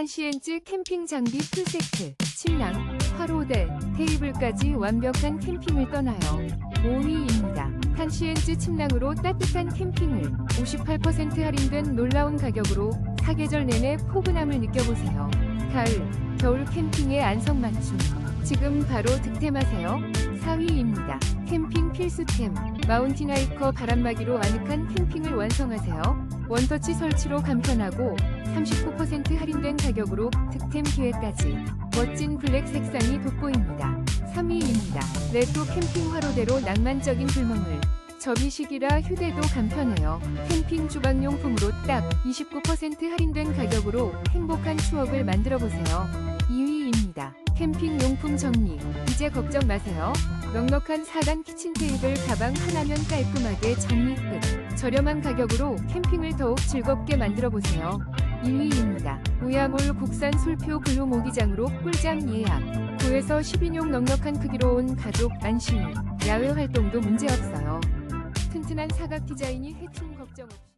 한시엔즈 캠핑 장비 풀세트, 침낭, 화로대, 테이블까지 완벽한 캠핑을 떠나요. 5위입니다. 한시엔즈 침낭으로 따뜻한 캠핑을 58% 할인된 놀라운 가격으로 사계절 내내 포근함을 느껴보세요. 가을, 겨울 캠핑의 안성맞춤. 지금 바로 득템하세요. 4위입니다. 캠핑 필수템. 마운틴 하이커 바람막이로 아늑한 캠핑을 완성하세요. 원터치 설치로 간편하고 39% 할인된 가격으로 득템 기회까지. 멋진 블랙 색상이 돋보입니다. 3위입니다. 레토 캠핑 화로대로 낭만적인 불멍을. 접이식이라 휴대도 간편해요. 캠핑 주방용품으로 딱 29% 할인된 가격으로 행복한 추억을 만들어 보세요. 2위입니다. 캠핑 용품 정리. 이제 걱정 마세요. 넉넉한 4단 키친 테이블 가방 하나면 깔끔하게 정리 끝. 저렴한 가격으로 캠핑을 더욱 즐겁게 만들어 보세요. 2위입니다. 우야몰 국산 솔표 블루 모기장으로 꿀잠 예약. 9에서 10인용 넉넉한 크기로 온 가족 안심. 야외 활동도 문제없어요. 튼튼한 사각 디자인이 해충 걱정 없이.